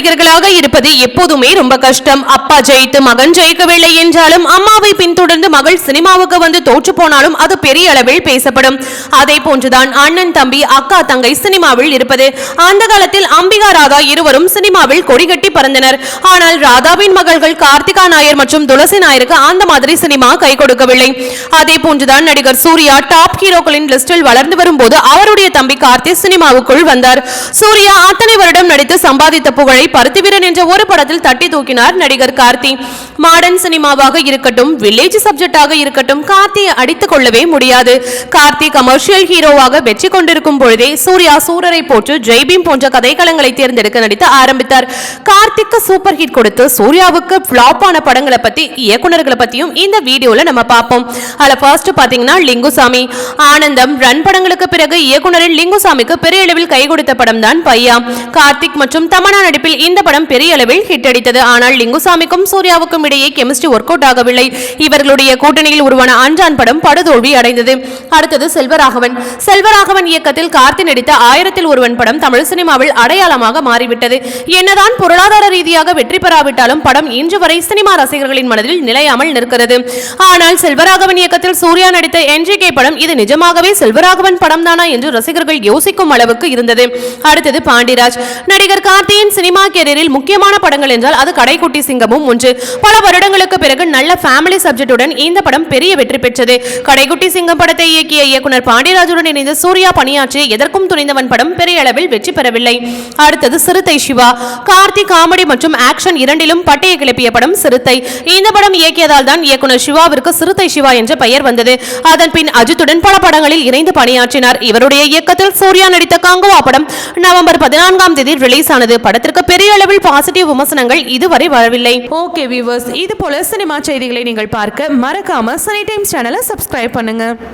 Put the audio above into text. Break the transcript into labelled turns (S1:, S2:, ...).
S1: நடிகர்களாக இருப்பது எப்போதுமே ரொம்ப கஷ்டம். அப்பா ஜெயித்து மகன் ஜெயிக்கவில்லை என்றாலும் அம்மாவை பின்தொடர்ந்து மகள் சினிமாவுக்கு வந்து தோற்று போனாலும் அது பெரிய அளவில் பேசப்படும். அதே போன்றுதான் அண்ணன் தம்பி அக்கா தங்கை சினிமாவில் இருப்பது. அந்த காலத்தில் அம்பிகா ராதா இருவரும் சினிமாவில் கொடிகட்டி பறந்தனர். ஆனால் ராதாவின் மகள்கள் கார்த்திகா நாயர் மற்றும் துளசி நாயருக்கு அந்த மாதிரி சினிமா கை கொடுக்கவில்லை. அதே போன்றுதான் நடிகர் சூர்யா டாப் ஹீரோக்களின் லிஸ்டில் வளர்ந்து வரும்போது அவருடைய தம்பி கார்த்தி சினிமாவுக்குள் வந்தார். சூர்யா அத்தனை வருடம் நடித்து சம்பாதித்த புகழை பருத்திவீரன் என்ற ஒரு படத்தில் தட்டி தூக்கினார் நடிகர் கார்த்தி. மாடர்ன் சினிமாவாக இருக்கட்டும் வில்லேஜ் சப்ஜெக்டாக இருக்கட்டும் கார்த்தியை அடித்துக் கொள்ளவே முடியாது. கார்த்தி கமர்ஷியல் ஹீரோவாக வெற்றி கொண்டிருக்கும் பொழுதே சூர்யா சூரரை போற்று ஜெய்பீம் போன்ற கதைக்களங்களை தேர்ந்தெடுக்க நடித்து ஆரம்பித்தார். கார்த்திக்கு சூப்பர் ஹிட் கொடுத்து சூர்யாவுக்கு ஃபிளாப் ஆன படங்களை பத்தி இயக்குனர்களை பத்தியும் இந்த வீடியோல நம்ம பார்ப்போம். அதுல ஃபர்ஸ்ட் பாத்தீங்கன்னா லிங்குசாமி. ஆனந்தம் ரன் படங்களுக்கு பிறகு இயக்குநரின் லிங்குசாமிக்கு பெரிய அளவில் கை கொடுத்த படம் தான் பையா. கார்த்திக் மற்றும் தமனா நடிப்பில் இந்த படம் பெரிய அளவில் ஹிட் அடித்தது. ஆனால் லிங்குசாமிக்கும் சூர்யாவுக்கும் இடையே கெமிஸ்ட்ரி ஒர்க் அவுட் ஆகவில்லை. இவர்களுடைய கூட்டணியில் உருவான அஞ்சான் படம் படுதோல்வி அடைந்தது. அடுத்தது செல்வராகவன். செல்வராகவன் இயக்கத்தில் கார்த்தி நடித்த ஆயிரத்தில் ஒருவன் படம் தமிழ் சினிமாவில் அடையாளமாக மாறிவிட்டது. என்னதான் பொருளாதார ரீதியாக வெற்றி பெறாவிட்டாலும் படம் இன்று வரை சினிமா ரசிகர்களின் மனதில் நிலையாமல் நிற்கிறது. ஆனால் செல்வராகவன் இயக்கத்தில் சூர்யா நடித்த என்ஜிகே படம் இது நிஜமாகவே செல்வராகவன் படம் தானா என்று ரசிகர்கள் யோசிக்கும் அளவுக்கு இருந்தது. அடுத்தது பாண்டிராஜ் நடிகர் கார்த்தியின் சினிமா சினிமா கேரியரில் முக்கியமான படங்கள் என்றால் அது கடைக்குட்டி சிங்கமும் ஒன்று. பல வருடங்களுக்கு பிறகு நல்ல ஃபேமிலி சப்ஜெக்டுடன் இந்த படம் பெரிய வெற்றி பெற்றது. கடைக்குட்டி சிங்கம் படத்தை இயக்கிய இயக்குனர் பாண்டியராஜுடன் இணைந்து சூர்யா பணியாற்றி எதற்கும் துணிந்தவன் படம் பெரிய அளவில் வெற்றி பெறவில்லை. அடுத்தது சிறுத்தை சிவா. கார்த்தி காமெடி மற்றும் ஆக்ஷன் இரண்டிலும் பட்டையை கிளப்பிய படம் சிறுத்தை. இந்த படம் இயக்கியதால் தான் இயக்குனர் சிவாவிற்கு சிறுத்தை சிவா என்ற பெயர் வந்தது. அதன் பின் அஜித்துடன் பல படங்களில் இணைந்து பணியாற்றினார். இவருடைய இயக்கத்தில் சூர்யா நடித்த கங்குவா படம் நவம்பர் பதினான்காம் தேதி ரிலீஸ் ஆனது. படத்திற்கு பெரிய அளவில் பாசிட்டிவ் விமர்சனங்கள் இதுவரை வரவில்லை.
S2: ஓகே வியூவர்ஸ் இது போல சினிமா செய்திகளை நீங்கள் பார்க்க மறக்காம சனி டைம்ஸ் சேனலை சப்ஸ்கிரைப் பண்ணுங்க.